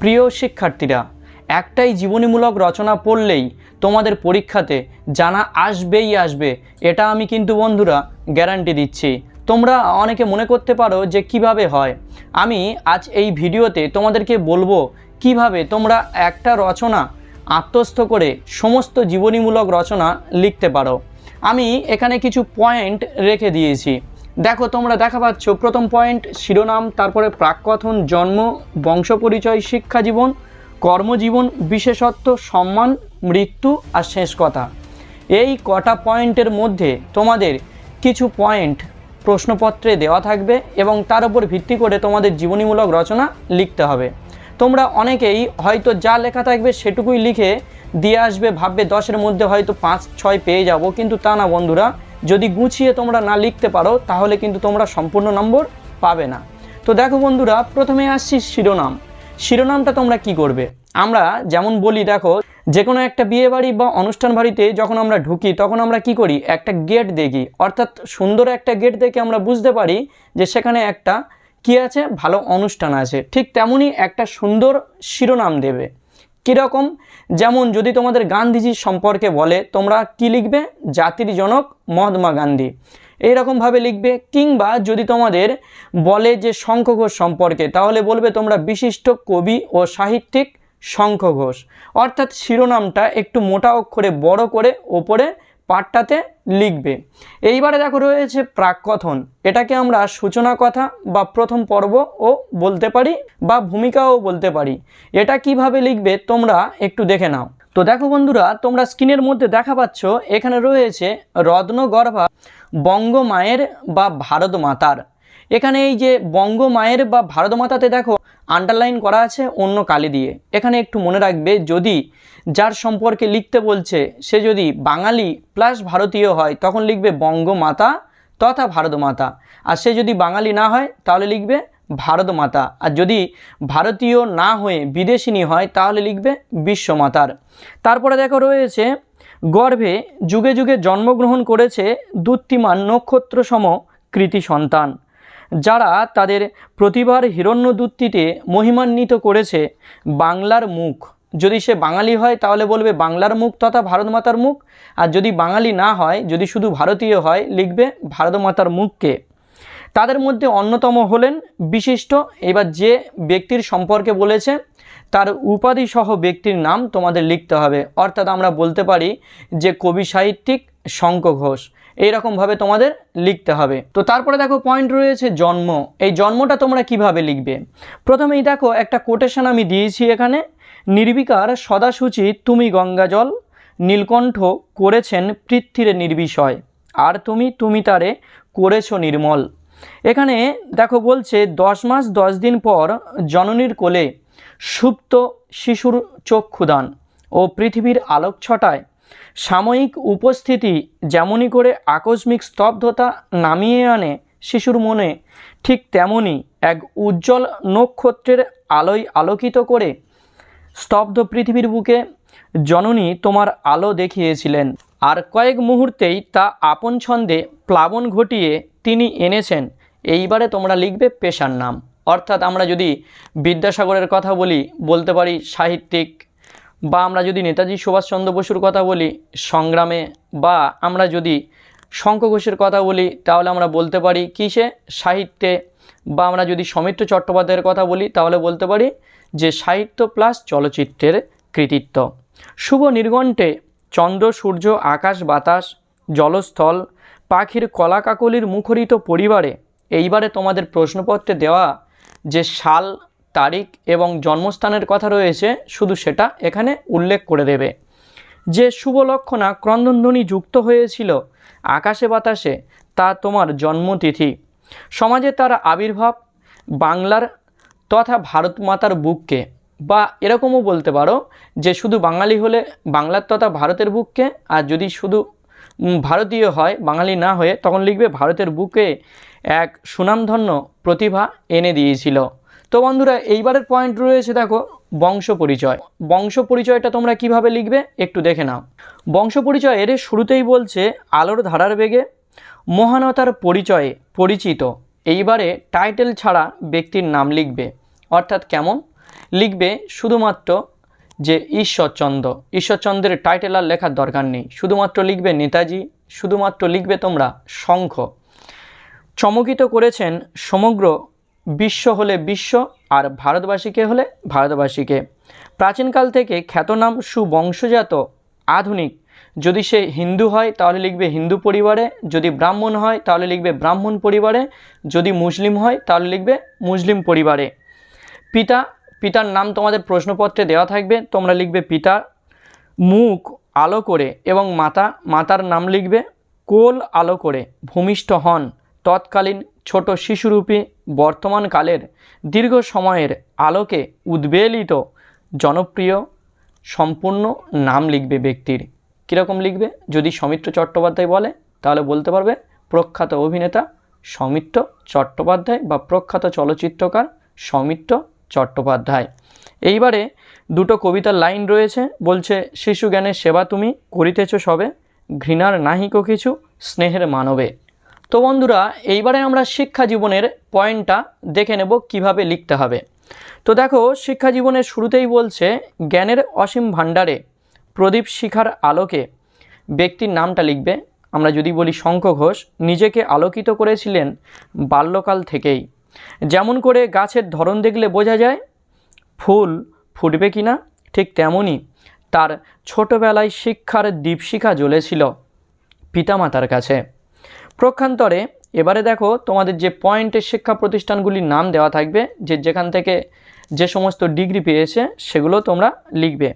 প্রিয় শিক্ষার্থীরা, একটাই জীবনীমূলক রচনা পড়লেই তোমাদের পরীক্ষাতে জানা আসবেই আসবে, এটা আমি কিন্তু বন্ধুরা গ্যারান্টি দিচ্ছি। তোমরা অনেকে মনে করতে পারো যে কীভাবে হয়। আমি আজ এই ভিডিওতে তোমাদেরকে বলব কীভাবে তোমরা একটা রচনা আত্মস্থ করে সমস্ত জীবনীমূলক রচনা লিখতে পারো। আমি এখানে কিছু পয়েন্ট রেখে দিয়েছি। দেখো, তোমরা দেখা পাচ্ছ, প্রথম পয়েন্ট শিরোনাম, তারপরে প্রাককথন, জন্ম বংশ পরিচয় শিক্ষা জীবন কর্মজীবন, বিশেষত্ব, সম্মান, মৃত্যু আর শেষ কথা। এই কটা পয়েন্টের মধ্যে তোমাদের কিছু পয়েন্ট প্রশ্নপত্রে দেওয়া থাকবে এবং তার উপর ভিত্তি করে তোমাদের জীবনীমূলক রচনা লিখতে হবে। তোমরা অনেকেই হয়তো যা লেখা থাকবে সেটুকুই লিখে দিয়ে আসবে, ভাববে দশের মধ্যে হয়তো পাঁচ, ছয় পেয়ে যাব, কিন্তু তা না বন্ধুরা যদি গুছিয়ে তোমরা না লিখতে পারো, তাহলে কিন্তু তোমরা সম্পূর্ণ নম্বর পাবে না। তো দেখো বন্ধুরা, প্রথমে আসছি শিরোনাম। শিরোনামটা তোমরা কি করবে? আমরা যেমন বলি, দেখো যে কোনো একটা বিয়ে বাড়ি বা অনুষ্ঠান বাড়িতে যখন আমরা ঢুকি, তখন আমরা কি করি? একটা গেট দেখি। অর্থাৎ সুন্দর একটা গেট দেখে আমরা বুঝতে পারি যে সেখানে একটা কি আছে? ভালো অনুষ্ঠান আছে। ঠিক তেমনই একটা সুন্দর শিরোনাম দেবে। কীরকম? যেমন যদি তোমাদের গান্ধীজির সম্পর্কে বলে, তোমরা কি লিখবে? জাতির জনক মহাত্মা গান্ধী। এইরকমভাবে লিখবে, কিংবা যদি তোমাদের বলে যে শঙ্খ ঘোষ সম্পর্কে, তাহলে বলবে তোমরা বিশিষ্ট কবি ও সাহিত্যিক শঙ্খ ঘোষ অর্থাৎ শিরোনামটা একটু মোটা অক্ষরে বড় করে ওপরে পাঠটাতে লিখবে। এইবারে দেখো রয়েছে প্রাককথন। এটাকে আমরা সূচনা কথা বা প্রথম পর্ব ও বলতে পারি বা ভূমিকাও বলতে পারি। এটা কীভাবে লিখবে তোমরা একটু দেখে নাও। তো দেখো বন্ধুরা, তোমরা স্ক্রিনের মধ্যে দেখা পাচ্ছ, এখানে রয়েছে রত্নগর্ভা বঙ্গমায়ের বা ভারত মাতার এখানে এই যে বঙ্গমায়ের বা ভারত মাতাতে দেখো আন্ডারলাইন করা আছে অন্য কালি দিয়ে। এখানে একটু মনে রাখবে, যদি যার সম্পর্কে লিখতে বলছে, সে যদি বাঙালি প্লাস ভারতীয় হয়, তখন লিখবে বঙ্গমাতা তথা ভারত মাতা। আর সে যদি বাঙালি না হয়, তাহলে লিখবে ভারত মাতা। আর যদি ভারতীয় না হয়ে বিদেশিনী হয়, তাহলে লিখবে বিশ্বমাতার তারপরে দেখো রয়েছে, গর্ভে যুগে যুগে জন্মগ্রহণ করেছে দুত্তিমান নক্ষত্রসম কৃতি সন্তান। যারা তাদের প্রতিভার হিরণ্যদূতিতে মহিমান্বিত করেছে বাংলার মুখ। যদি সে বাঙালি হয়, তাহলে বলবে বাংলার মুখ তথা ভারত মাতার মুখ। আর যদি বাঙালি না হয়, যদি শুধু ভারতীয় হয়, লিখবে ভারত মাতার মুখকে। তাদের মধ্যে অন্যতম হলেন বিশিষ্ট, এবার যে ব্যক্তির সম্পর্কে বলেছে, তার উপাধি সহ ব্যক্তির নাম তোমাদের লিখতে হবে। অর্থাৎ আমরা বলতে পারি যে কবি সাহিত্যিক শঙ্খ ঘোষ। এইরকমভাবে তোমাদের লিখতে হবে। তো তারপরে দেখো পয়েন্ট রয়েছে জন্ম। এই জন্মটা তোমরা কীভাবে লিখবে? প্রথমেই দেখো একটা কোটেশন আমি দিয়েছি এখানে। নির্বিকার সদাসূচি তুমি গঙ্গাজল নীলকণ্ঠ করেছেন পৃথ্বীরে নির্বিষয়। আর তুমি তুমি তারে করেছ নির্মল। এখানে দেখো বলছে, দশ মাস দশ দিন পর জননীর কোলে সুপ্ত শিশুর চক্ষুদান ও পৃথিবীর আলোকছটায় সাময়িক উপস্থিতি যেমনই করে আকস্মিক স্তব্ধতা নামিয়ে আনে শিশুর মনে, ঠিক তেমনই এক উজ্জ্বল নক্ষত্রের আলোয় আলোকিত করে স্তব্ধ পৃথিবীর বুকে জননী তোমার আলো দেখিয়েছিলেন। আর কয়েক মুহূর্তেই তা আপন ছন্দে প্লাবন ঘটিয়ে তিনি এনেছেন। এইবারে তোমরা লিখবে পেশার নাম। অর্থাৎ আমরা যদি বিদ্যাসাগরের কথা বলি, বলতে পারি সাহিত্যিক বা আমরা যদি নেতাজি সুভাষচন্দ্র বসুর কথা বলি সংগ্রামে, বা আমরা যদি শঙ্খ ঘোষের কথা বলি, তাহলে আমরা বলতে পারি কিসে? সাহিত্যে। বা আমরা যদি সমিত্র চট্টোপাধ্যায়ের কথা বলি, তাহলে বলতে পারি যে সাহিত্য প্লাস চলচ্চিত্রের কৃতিত্ব। শুভ নির্গণ্ঠে চন্দ্র, সূর্য, আকাশ, বাতাস, জলস্থল, পাখির কলাকাকলির মুখরিত পরিবারে এইবারে তোমাদের প্রশ্নপত্রে দেওয়া যে সাল তারিখ এবং জন্মস্থানের কথা রয়েছে, শুধু সেটা এখানে উল্লেখ করে দেবে। যে শুভ লক্ষণা ক্রন্দনধ্বনি যুক্ত হয়েছিল আকাশে বাতাসে, তা তোমার জন্মতিথি। সমাজে তার আবির্ভাব বাংলার তথা ভারত মাতার বুককে, বা এরকমও বলতে পারো যে শুধু বাঙালি হলে বাংলার তথা ভারতের বুককে, আর যদি শুধু ভারতীয় হয়, বাঙালি না হয়ে, তখন লিখবে ভারতের বুকে এক সুনামধন্য প্রতিভা এনে দিয়েছিল। তো বন্ধুরা, এইবারের পয়েন্ট রয়েছে দেখো, বংশ পরিচয়। বংশ পরিচয়টা তোমরা কীভাবে লিখবে একটু দেখে নাও। বংশ পরিচয় এর শুরুতেই বলছে, আলোর ধারার বেগে মহানতার পরিচয়ে পরিচিত। এইবারে টাইটেল ছাড়া ব্যক্তির নাম লিখবে। অর্থাৎ কেমন? লিখবে শুধুমাত্র যে ঈশ্বরচন্দ্র। ঈশ্বরচন্দ্রের টাইটেল আর লেখার দরকার নেই। শুধুমাত্র লিখবে নেতাজি, শুধুমাত্র লিখবে তোমরা শঙ্খ। চমকিত করেছেন সমগ্র বিশ্ব হলে বিশ্ব, আর ভারতবাসীকে হলে ভারতবাসীকে। প্রাচীনকাল থেকে খ্যাতনাম সুবংশজাত, আধুনিক। যদি সে হিন্দু হয়, তাহলে লিখবে হিন্দু পরিবারে। যদি ব্রাহ্মণ হয়, তাহলে লিখবে ব্রাহ্মণ পরিবারে। যদি মুসলিম হয়, তাহলে লিখবে মুসলিম পরিবারে। পিতা, পিতার নাম তোমাদের প্রশ্নপত্রে দেওয়া থাকবে। তোমরা লিখবে পিতার মুখ আলো করে, এবং মাতা, মাতার নাম লিখবে কোল আলো করে, ভূমিষ্ঠ হন। তৎকালীন ছোট শিশুরূপী বর্তমানকালের দীর্ঘ সময়ের আলোকে উদ্বেলিত, জনপ্রিয়, সম্পূর্ণ নাম লিখবে ব্যক্তির। কীরকম লিখবে? যদি সৌমিত্র চট্টোপাধ্যায় বলে, তাহলে বলতে পারবে, প্রখ্যাত অভিনেতা সৌমিত্র চট্টোপাধ্যায় বা প্রখ্যাত চলচ্চিত্রকার সৌমিত্র চট্টোপাধ্যায়। এইবারে দুটো কবিতার লাইন রয়েছে, বলছে, শিশু জ্ঞানের সেবা তুমি করিতেছ সবে, ঘৃণার নাহিক কিছু স্নেহের মানবে। তো বন্ধুরা, এইবারে আমরা শিক্ষা জীবনের পয়েন্টটা দেখে নেব কীভাবে লিখতে হবে। তো দেখো, শিক্ষা জীবনের শুরুতেই বলছে, জ্ঞানের অসীম ভাণ্ডারে প্রদীপ শিখার আলোকে ব্যক্তির নামটা লিখবে। আমরা যদি বলি শঙ্খ ঘোষ, নিজেকে আলোকিত করেছিলেন বাল্যকাল থেকেই। যেমন করে গাছের ধরন দেখলে বোঝা যায়, ফুল ফুটবে কি না ঠিক তেমনই তার ছোটবেলায় শিক্ষার দীপশিখা জ্বলেছিল পিতামাতার কাছে। প্রক্ষান্তরে এবারে দেখো তোমাদের যে পয়েন্টের শিক্ষা প্রতিষ্ঠানগুলির নাম দেওয়া থাকবে, যে যেখান থেকে যে সমস্ত ডিগ্রি পেয়েছে সেগুলো তোমরা লিখবে।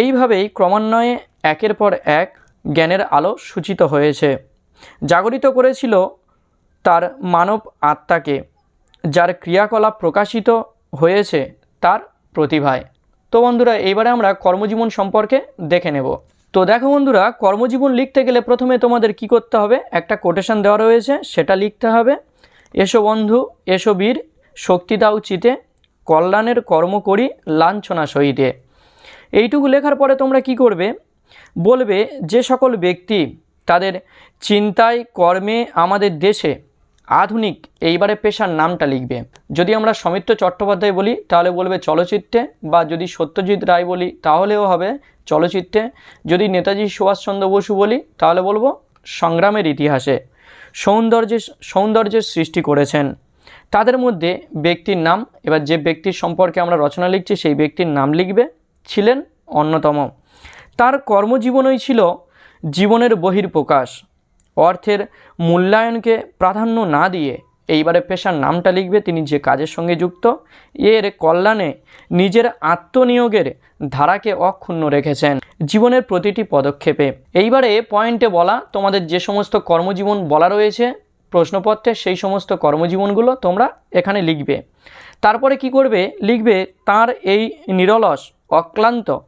এইভাবেই ক্রমান্বয়ে একের পর এক জ্ঞানের আলো সূচিত হয়েছে। জাগরিত করেছিল তার মানব আত্মাকে, যার ক্রিয়াকলাপ প্রকাশিত হয়েছে তার প্রতিভায়। তো বন্ধুরা, এইবারে আমরা কর্মজীবন সম্পর্কে দেখে নেব। তো দেখো বন্ধুরা, কর্মজীবন লিখতে গেলে প্রথমে তোমাদের কি করতে হবে? একটা কোটেশন দেওয়া রয়েছে, সেটা লিখতে হবে। এসো বন্ধু, এসো বীর, শক্তি দাও চিতে, কল্যাণের কর্ম করি লাঞ্ছনা সহিতে। এইটুকু লেখার পরে তোমরা কি করবে? বলবে, যে সকল ব্যক্তি তাদের চিন্তায়, কর্মে, আমাদের দেশে আধুনিক এইবারে পেশার নামটা লিখবে। যদি আমরা সমিত্র চট্টোপাধ্যায় বলি, তাহলে বলবে চলচ্চিত্রে, বা যদি সত্যজিৎ রায় বলি, তাহলেও হবে চলচ্চিত্রে। যদি নেতাজি সুভাষচন্দ্র বসু বলি, তাহলে বলব সংগ্রামের ইতিহাসে সৌন্দর্যের সৌন্দর্যের সৃষ্টি করেছেন। তাদের মধ্যে ব্যক্তির নাম, এবার যে ব্যক্তির সম্পর্কে আমরা রচনা লিখছি, সেই ব্যক্তির নাম লিখবে, ছিলেন অন্যতম। তার কর্মজীবনই ছিল জীবনের বহির্প্রকাশ অর্থের মূল্যায়নকে প্রাধান্য না দিয়ে এইবারে পেশার নামটা লিখবে তিনি যে কাজের সঙ্গে যুক্ত, এর কল্যাণে নিজের আত্মনিয়োগের ধারাকে অক্ষুণ্ণ রেখেছেন জীবনের প্রতিটি পদক্ষেপে। এইবারে পয়েন্টে বলা, তোমাদের যে সমস্ত কর্মজীবন বলা রয়েছে, প্রশ্নপত্রে সেই সমস্ত কর্মজীবনগুলো তোমরা এখানে লিখবে। তারপরে কি করবে? লিখবে, তার এই নিরলস, অক্লান্ত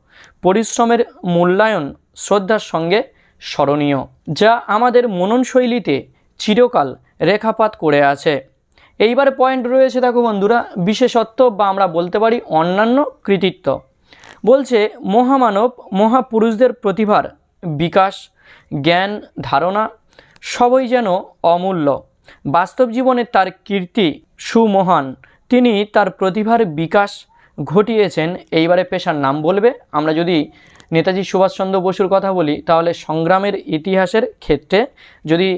পরিশ্রমের মূল্যায়ন শ্রদ্ধার সঙ্গে স্মরণীয়, যা আমাদের মননশৈলীতে চিরকাল রেখাপাত করে আছে। এইবার পয়েন্ট রয়েছে দেখো বন্ধুরা, বিশেষত্ব বা আমরা বলতে পারি অন্যান্য কৃতিত্ব। বলছে, মহামানব মহাপুরুষদের প্রতিভার বিকাশ, জ্ঞান, ধারণা, সবই যেন অমূল্য। বাস্তব জীবনে তার কীর্তি সুমহান। তিনি তার প্রতিভার বিকাশ ঘটিয়েছেন, এইবারে পেশার নাম বলবে। আমরা যদি নেতাজি সুভাষচন্দ্র বসুর কথা বলি, তাহলে সংগ্রামের ইতিহাসের ক্ষেত্রে যদি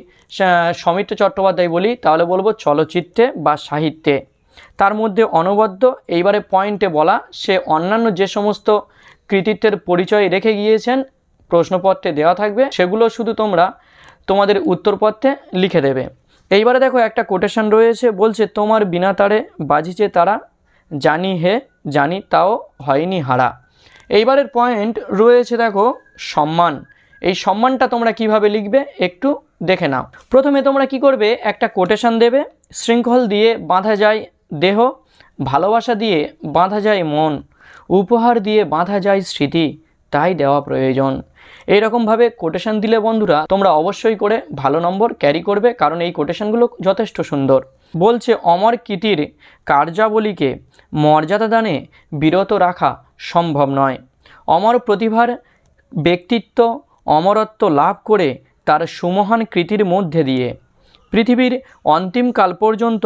সমিত্র চট্টোপাধ্যায় বলি, তাহলে বলব চলচ্চিত্রে বা সাহিত্যে। তার মধ্যে অনবদ্য, এইবারে পয়েন্টে বলা, সে অন্যান্য যে সমস্ত কৃতিত্বের পরিচয় রেখে গিয়েছেন, প্রশ্নপত্রে দেওয়া থাকবে, সেগুলো শুধু তোমরা তোমাদের উত্তরপত্রে লিখে দেবে। এইবারে দেখো একটা কোটেশন রয়েছে, বলছে, তোমার বিনা তারে বাজিছে তারা জানি হে, জানি তাও হয়নি হারা। এইবারের পয়েন্ট রয়েছে দেখো, সম্মান। এই সম্মানটা তোমরা কীভাবে লিখবে একটু দেখে নাও। প্রথমে তোমরা কি করবে? একটা কোটেশন দেবে, শৃঙ্খল দিয়ে বাঁধা যায় দেহ, ভালোবাসা দিয়ে বাঁধা যায় মন, উপহার দিয়ে বাঁধা যায় স্মৃতি, তাই দেওয়া প্রয়োজন। এইরকমভাবে কোটেশন দিলে বন্ধুরা, তোমরা অবশ্যই করে ভালো নম্বর ক্যারি করবে, কারণ এই কোটেশনগুলো যথেষ্ট সুন্দর। বলছে অমর কীর্তির কার্যাবলীকে মর্যাদা দানে বিরত রাখা সম্ভব নয়। অমর প্রতিভার ব্যক্তিত্ব, অমরত্ব লাভ করে তার সুমহান কৃতির মধ্যে দিয়ে। পৃথিবীর অন্তিমকাল পর্যন্ত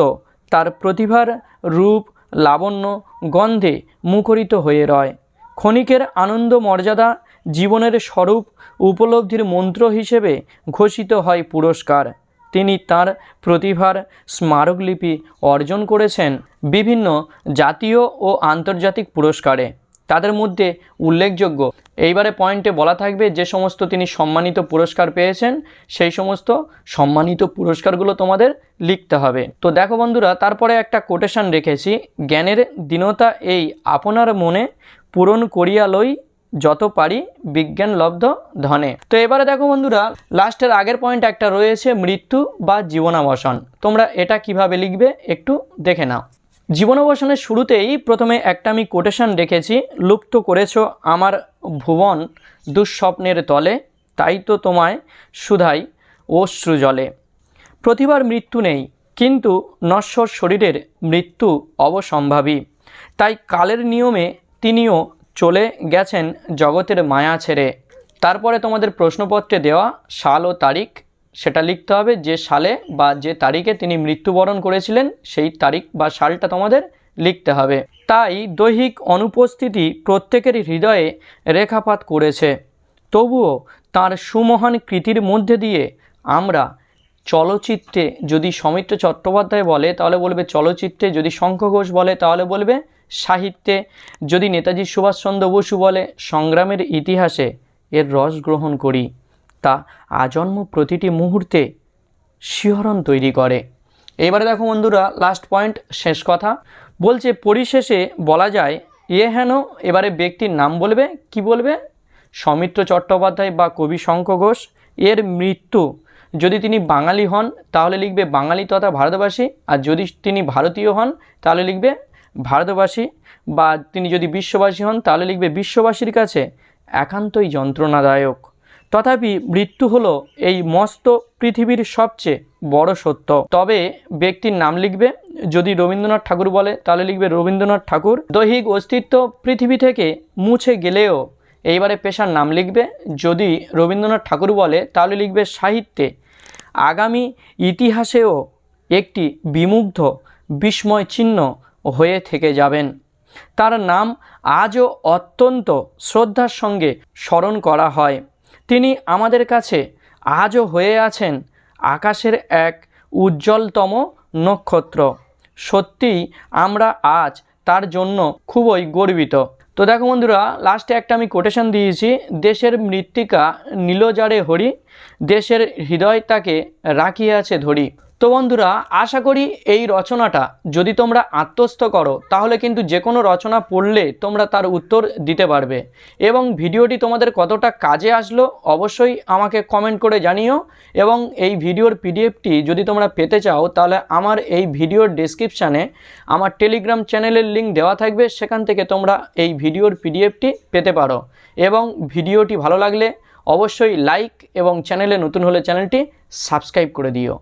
তার প্রতিভার রূপ, লাবণ্য গন্ধে মুখরিত হয়ে রয়। ক্ষণিকের আনন্দ মর্যাদা জীবনের স্বরূপ উপলব্ধির মন্ত্র হিসেবে ঘোষিত হয় পুরস্কার। তিনি তার প্রতিভার স্মারকলিপি অর্জন করেছেন বিভিন্ন জাতীয় ও আন্তর্জাতিক পুরস্কারে। তাদের মধ্যে উল্লেখযোগ্য, এইবারে পয়েন্টে বলা থাকবে যে সমস্ত তিনি সম্মানিত পুরস্কার পেয়েছেন, সেই সমস্ত সম্মানিত পুরস্কারগুলো তোমাদের লিখতে হবে। তো দেখো বন্ধুরা, তারপরে একটা কোটেশন রেখেছি, জ্ঞানের দীনতা এই আপনার মনে পূরণ করিয়া লই যত পারি বিজ্ঞান লব্ধ ধনে। তো এবারে দেখো বন্ধুরা, লাস্টের আগের পয়েন্ট একটা রয়েছে মৃত্যু বা জীবনাবসান। তোমরা এটা কীভাবে লিখবে একটু দেখে নাও। জীবনাবসানের শুরুতেই প্রথমে একটা আমি কোটেশন রেখেছি, লুপ্ত করেছ আমার ভুবন দুঃস্বপ্নের তলে, তাই তো তোমায় সুধাই অশ্রু জলে। প্রতিবার মৃত্যু নেই, কিন্তু নশ্বর শরীরের মৃত্যু অবসম্ভাবী। তাই কালের নিয়মে তিনিও চলে গেছেন জগতের মায়া ছেড়ে। তারপরে তোমাদের প্রশ্নপত্রে দেওয়া সাল ও তারিখ, সেটা লিখতে হবে যে সালে বা যে তারিখে তিনি মৃত্যুবরণ করেছিলেন, সেই তারিখ বা সালটা তোমাদের লিখতে হবে। তাই দৈহিক অনুপস্থিতি প্রত্যেকের হৃদয়ে রেখাপাত করেছে। তবুও তার সুমহান কৃতির মধ্যে দিয়ে আমরা চলচ্চিত্রে যদি সৌমিত্র চট্টোপাধ্যায় বলে, তাহলে বলবে চলচ্চিত্রে যদি শঙ্খ ঘোষ বলে, তাহলে বলবে সাহিত্যে যদি নেতাজি সুভাষচন্দ্র বসু বলে, সংগ্রামের ইতিহাসে এর রস গ্রহণ করি, তা আজন্ম প্রতিটি মুহূর্তে শিহরণ তৈরি করে। এবারে দেখো বন্ধুরা লাস্ট পয়েন্ট শেষ কথা। বলছে, পরিশেষে বলা যায়, এ হেন এবারে ব্যক্তির নাম বলবে, কি বলবে? সৌমিত্র চট্টোপাধ্যায় বা কবি শঙ্খ ঘোষ, এর মৃত্যু। যদি তিনি বাঙালি হন, তাহলে লিখবে বাঙালি তথা ভারতবাসী। আর যদি তিনি ভারতীয় হন, তাহলে লিখবে ভারতবাসী বা তিনি যদি বিশ্ববাসী হন, তাহলে লিখবে, বিশ্ববাসীর কাছে একান্তই যন্ত্রণাদায়ক। তথাপি মৃত্যু হলো এই মস্ত পৃথিবীর সবচেয়ে বড় সত্য। তবে ব্যক্তির নাম লিখবে, যদি রবীন্দ্রনাথ ঠাকুর বলে, তাহলে লিখবে, রবীন্দ্রনাথ ঠাকুর দৈহিক অস্তিত্ব পৃথিবী থেকে মুছে গেলেও। এইবারে পেশার নাম লিখবে, যদি রবীন্দ্রনাথ ঠাকুর বলে, তাহলে লিখবে, সাহিত্যে আগামী ইতিহাসেও একটি বিমুগ্ধ বিস্ময় চিহ্ন হয়ে থেকে যাবেন। তার নাম আজও অত্যন্ত শ্রদ্ধার সঙ্গে স্মরণ করা হয়। তিনি আমাদের কাছে আজও হয়ে আছেন আকাশের এক উজ্জ্বলতম নক্ষত্র। সত্যিই আমরা আজ তার জন্য খুবই গর্বিত। তো দেখো বন্ধুরা লাস্টে একটা আমি কোটেশন দিয়েছি, দেশের মৃত্তিকা নীলজারে হরি, দেশের হৃদয় তাকে রাখিয়াছে ধরি। তো বন্ধুরা, আশা করি এই রচনাটা যদি তোমরা আত্মস্থ করো, তাহলে কিন্তু যে কোনো রচনা পড়লে তোমরা তার উত্তর দিতে পারবে। এবং ভিডিওটি তোমাদের কতটা কাজে আসলো, অবশ্যই আমাকে কমেন্ট করে জানিও। এবং এই ভিডিওর পিডিএফটি যদি তোমরা পেতে চাও, তাহলে আমার এই ভিডিওর ডেসক্রিপশানে আমার টেলিগ্রাম চ্যানেলের লিঙ্ক দেওয়া থাকবে। সেখান থেকে তোমরা এই ভিডিওর পিডিএফটি পেতে পারো। এবং ভিডিওটি ভালো লাগলে অবশ্যই লাইক এবং চ্যানেলে নতুন হলে চ্যানেলটি সাবস্ক্রাইব করে দিও।